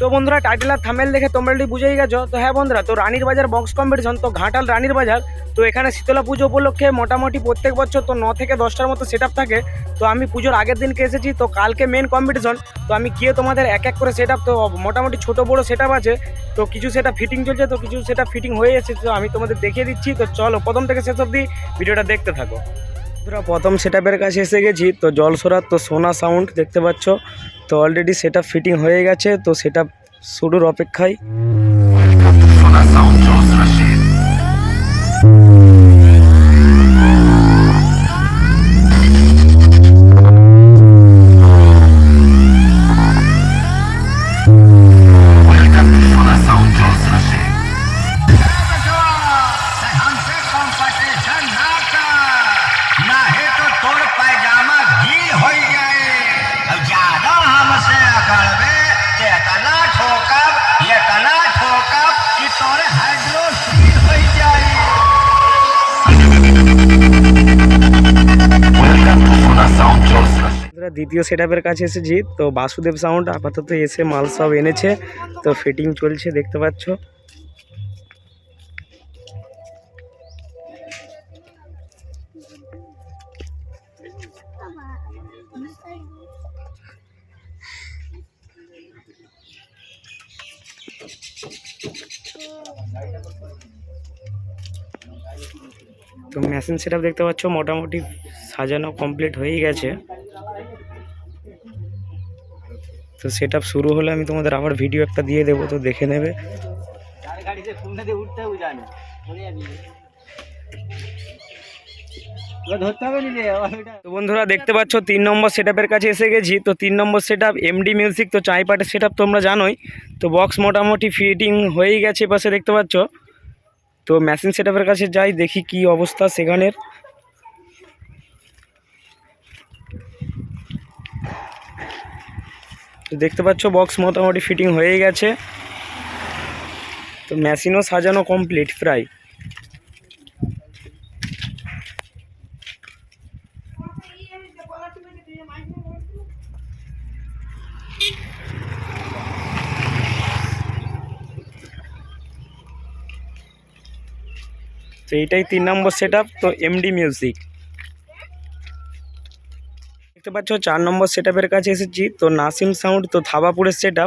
তো বন্ধুরা টাইটেল আর থামেল দেখে তোমরা অলরেডি বুঝেই গেছো, তো হ্যাঁ বন্ধুরা, তো রানীর বাজার বক্স কম্পিটিশন তো ঘাটাল রানীর বাজার, তো এখানে শীতলা পুজো উপলক্ষে মোটামুটি প্রত্যেক বছর তো ন থেকে দশটার মতো সেট থাকে। তো আমি পুজোর আগের দিনকে এসেছি, তো কালকে মেন কম্পিটিশন তো আমি গিয়ে তোমাদের এক এক করে সেট তো মোটামুটি ছোট বড় সেট আছে। তো কিছু সেটা ফিটিং চলছে, তো কিছু সেটা ফিটিং হয়ে এসেছে, তো আমি তোমাদের দেখিয়ে দিচ্ছি। তো চলো, প্রথম থেকে শেষ অবধি ভিডিওটা দেখতে থাকো। বন্ধুরা, প্রথম সেটআপের কাছে এসে গেছি, তো জল সরার তো সোনা সাউন্ড দেখতে পাচ্ছ। তো অলরেডি সেটা ফিটিং হয়ে গেছে তো সেটা শুরুর অপেক্ষায়। দ্বিতীয় সেটআপের কাছে এসেছি। তো বাসুদেব সাউন্ড আপাতত এসে মাল সব এনেছে। তো ফিটিং চলছে, দেখতে পাচ্ছ। তো মেশিন সেটআপ দেখতে পাচ্ছ, মোটামুটি সাজানো কমপ্লিট হয়েই গেছে। তো সেটআপ শুরু হলে আমি তোমাদের আবার ভিডিও একটা দিয়ে দেবো, তো দেখে নেবে। তো বন্ধুরা দেখতে পাচ্ছ, তিন নম্বর সেটআপের কাছে এসে গেছি। তো তিন নম্বর সেটআপ এমডি মিউজিক তো চাইপাটের সেটআপ তোমরা জানোই। তো বক্স মোটামুটি ফিটিং হয়েই গেছে পাশে, দেখতে পাচ্ছ? তো মেশিন সেটআপের কাছে যাই, দেখি কি অবস্থা সেখানের। দেখতে পাচ্ছ বক্স মোটামুটি ফিটিং হয়ে গেছে। তো মেশিনও সাজানো কমপ্লিট প্রায়। তো এইটাই তিন নম্বর সেট তো এমডি মিউজিক দেখতে পাচ্ছ, চার নম্বর সেট কাছে এসেছি। তো নাসিম সাউন্ড তো থাবাপুরের সেট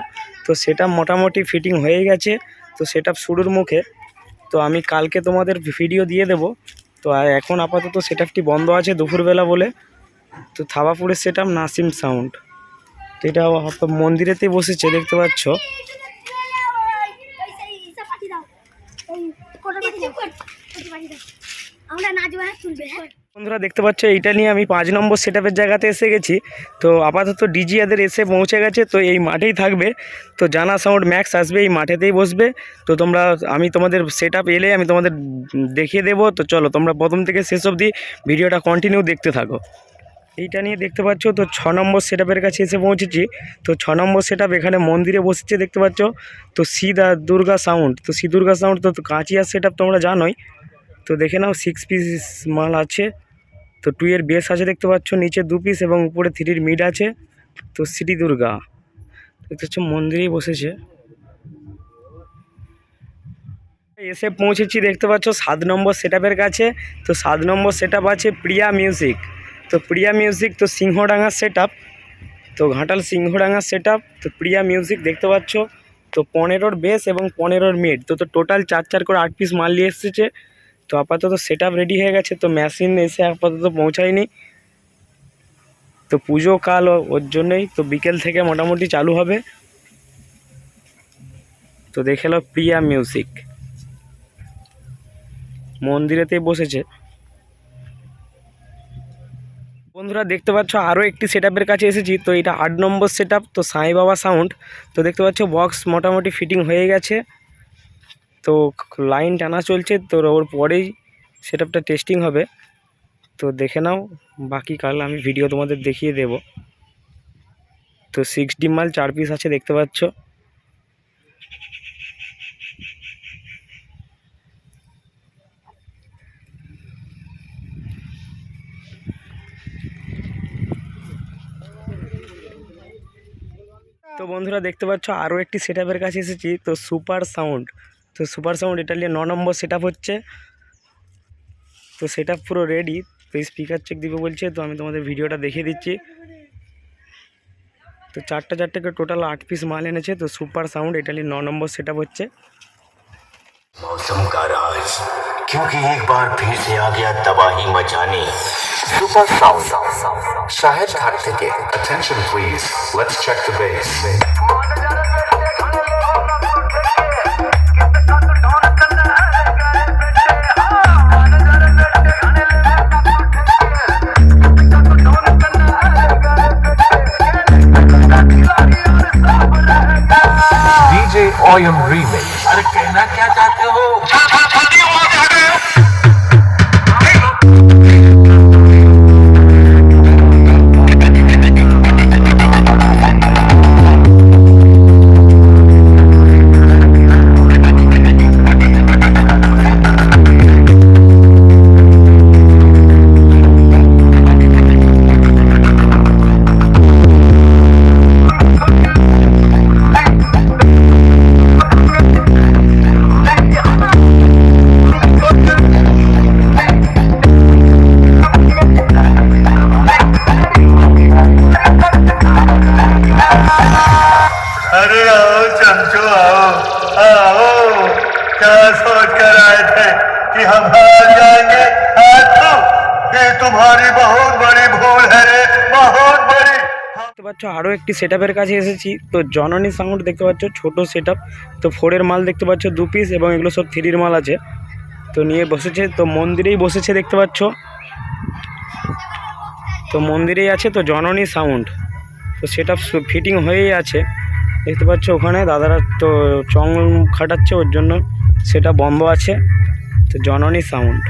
তো সেটা মোটামুটি ফিটিং হয়ে গেছে। তো সেট শুরুর মুখে। তো আমি কালকে তোমাদের ভিডিও দিয়ে দেব। তো এখন আপাতত সেট বন্ধ আছে দুপুরবেলা বলে। তো থাবাপুরের সেট নাসিম সাউন্ড তো এটা মন্দিরেতেই বসেছে, দেখতে পাচ্ছ। হ্যাঁ? বন্ধুরা, দেখতে পাচ্ছ, এইটা নিয়ে আমি পাঁচ নম্বর সেট জায়গাতে এসে গেছি। তো আপাতত ডিজি এদের এসে পৌঁছে গেছে, তো এই মাঠেই থাকবে। তো জানা সাউন্ড ম্যাক্স আসবে, এই মাঠেতেই বসবে। তো তোমরা, আমি তোমাদের সেট এলে আমি তোমাদের দেখিয়ে দেবো। তো চলো, তোমরা প্রথম থেকে শেষ অবধি ভিডিওটা কন্টিনিউ দেখতে থাকো। এইটা নিয়ে দেখতে পাচ্ছ, তো ছ নম্বর সেট কাছে এসে পৌঁছেছি। তো ছ নম্বর সেট এখানে মন্দিরে বসেছে, দেখতে পাচ্ছ। তো সি দুর্গা সাউন্ড তো সি দুর্গা সাউন্ড তো কাঁচিয়ার সেট তোমরা জানোই। তো দেখে নাও সিক্স পিস মাল আছে। তো টু এর বেস আছে দেখতে পাচ্ছ, নিচে দু পিস এবং উপরে থ্রির মিড আছে। তো সিটি দুর্গা, দেখতে পাচ্ছ, মন্দিরেই বসেছে। এসে পৌঁছেছি, দেখতে পাচ্ছ, সাত নম্বর সেট কাছে। তো সাত নম্বর সেট আছে প্রিয়া মিউজিক তো প্রিয়া মিউজিক তো সিংহডাঙ্গার সেট তো ঘাটাল সিংহডাঙ্গার সেট তো প্রিয়া মিউজিক দেখতে পাচ্ছ। তো পনেরোর বেস এবং পনেরোর মিড তো তো টোটাল চার চার করে আট পিস মাল নিয়ে এসেছে। তো আপাতত সেট রেডি হয়ে গেছে, তো মেশিন এসে আপাতত পৌঁছায়নি। তো পুজো কাল ওর জন্যই তো বিকেল থেকে মোটামুটি চালু হবে। তো দেখে প্রিয়া মিউজিক মন্দিরেতেই বসেছে। বন্ধুরা, দেখতে পাচ্ছ আরও একটি সেট কাছে এসেছি। তো এটা আট নম্বর সেট তো সাই বাবা সাউন্ড তো দেখতে পাচ্ছ বক্স মোটামুটি ফিটিং হয়ে গেছে। তো লাইন টানা চলছে, তো ওর পরেই সেটআপটা টেস্টিং হবে। তো দেখে নাও, বাকি কাল আমি ভিডিও তোমাদের দেখিয়ে দেব। তো সিক্স ডি মাল চার পিস আছে, দেখতে পাচ্ছ। তো বন্ধুরা দেখতে পাচ্ছ, আরও একটি সেট কাছে এসেছি, তো সুপার সাউন্ড তো সুপার সাউন্ড এটা নিয়ে ন নম্বর সেট হচ্ছে তো সেট পুরো রেডি তো স্পিকার চেক দিবে বলছে তো আমি তোমাদের ভিডিওটা দেখিয়ে দিচ্ছি তো চারটা চারটে করে টোটাল আট পিস মাল এনেছে তো সুপার সাউন্ড এটা নিয়ে ন নম্বর সেট হচ্ছে मौसम का राज क्योंकि एक बार फिर से आ गया तबाही मचाने सुपर साउंड शाहिद खान থেকে Attention please, let's check the bass. Oyun Remix. जाएंगे हाथों ये तुम्हारी बहुत बड़ी भूल है रे बहुत बड़ी দেখতে পাচ্ছ আরও একটি সেট কাছে এসেছি তো জননী সাউন্ড দেখতে পাচ্ছ ছোট সেট তো ফোরের মাল দেখতে পাচ্ছ দু পিস এবং এগুলো সব থ্রির মাল আছে তো নিয়ে বসেছে তো মন্দিরেই বসেছে দেখতে পাচ্ছ তো মন্দিরেই আছে তো জননী সাউন্ড তো সেটা ফিটিং হয়েই আছে দেখতে পাচ্ছ ওখানে দাদারা তো চং খাটাচ্ছে ওর জন্য সেটা বন্ধ আছে তো জননী সাউন্ড।